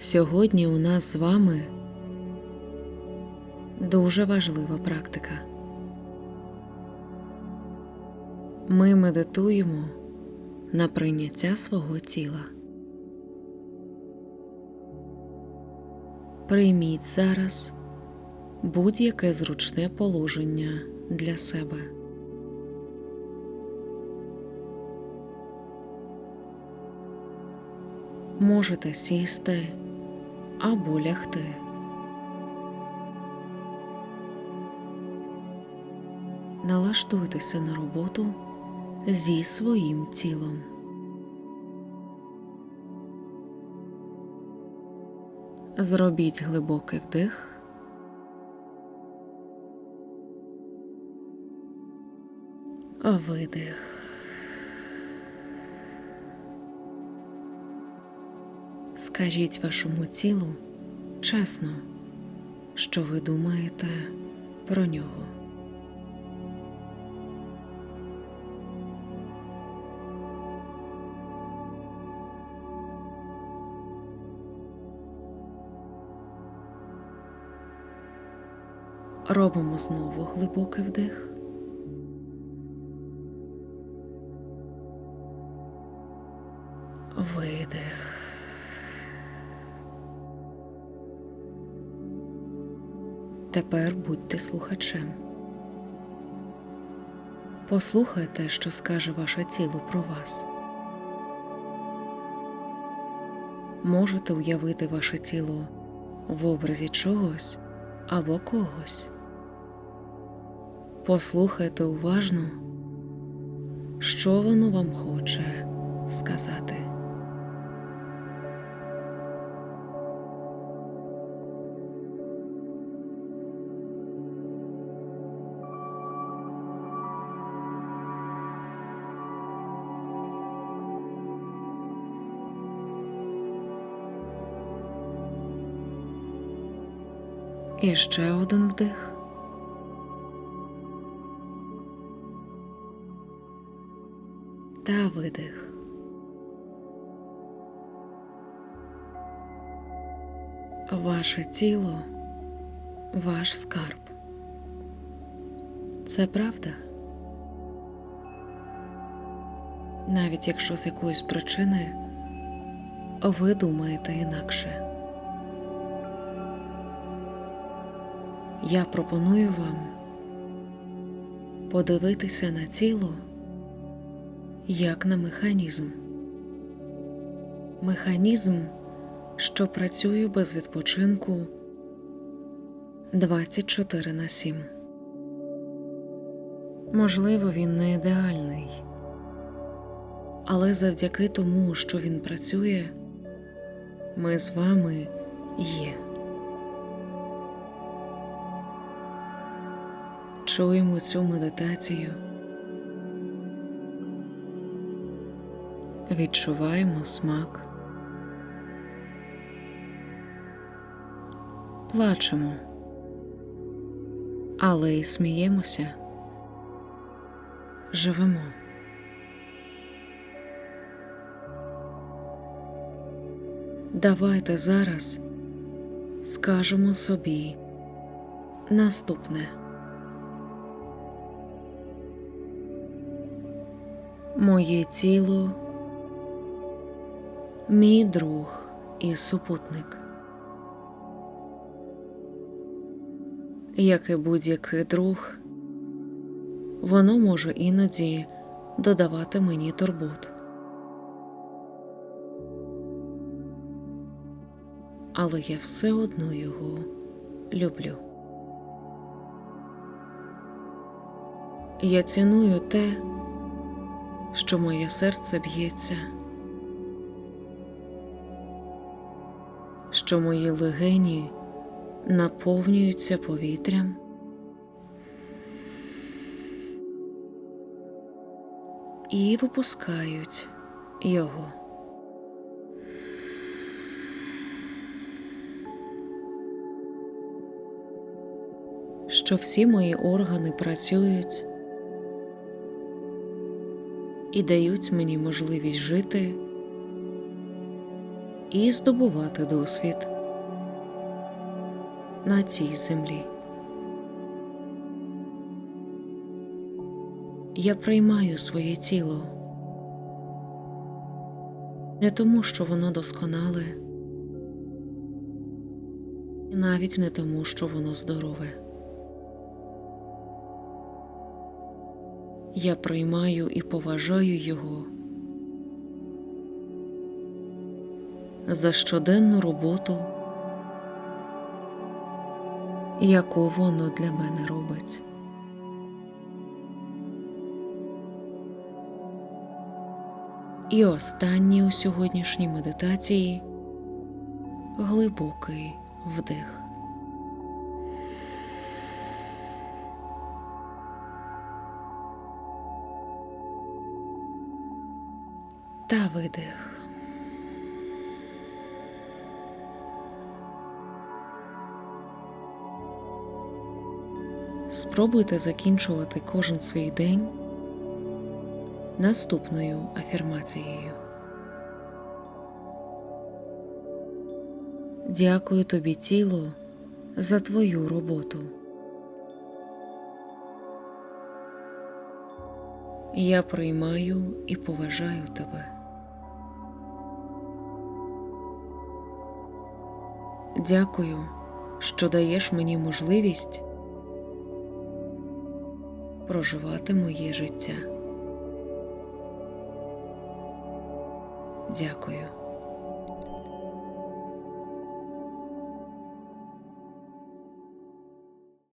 Сьогодні у нас з вами дуже важлива практика. Ми медитуємо на прийняття свого тіла. Прийміть зараз будь-яке зручне положення для себе. Можете сісти або лягти. Налаштуйтеся на роботу зі своїм тілом. Зробіть глибокий вдих. Видих. Скажіть вашому тілу чесно, що ви думаєте про нього. Робимо знову глибокий вдих. Видих. Тепер будьте слухачем. Послухайте, що скаже ваше тіло про вас. Можете уявити ваше тіло в образі чогось або когось. Послухайте уважно, що воно вам хоче сказати. І ще один вдих. Та видих. Ваше тіло ваш скарб. Це правда. Навіть якщо з якоїсь причини ви думаєте інакше. Я пропоную вам подивитися на тіло як на механізм. Механізм, що працює без відпочинку 24 на 7. Можливо, він не ідеальний, але завдяки тому, що він працює, ми з вами є. Чуємо цю медитацію. Відчуваємо смак. Плачемо, але й сміємося. Живемо. Давайте зараз скажемо собі наступне. Моє тіло, мій друг і супутник. Як і будь-який друг, воно може іноді додавати мені турбот. Але я все одно його люблю. Я ціную те, що моє серце б'ється, що мої легені наповнюються повітрям, і випускають його. Що всі мої органи працюють і дають мені можливість жити і здобувати досвід на цій землі. Я приймаю своє тіло не тому, що воно досконале, і навіть не тому, що воно здорове. Я приймаю і поважаю його за щоденну роботу, яку воно для мене робить. І останній у сьогоднішній медитації глибокий вдих. Та видих. Спробуйте закінчувати кожен свій день наступною афірмацією. Дякую тобі, тіло, за твою роботу. Я приймаю і поважаю тебе. Дякую, що даєш мені можливість проживати моє життя. Дякую.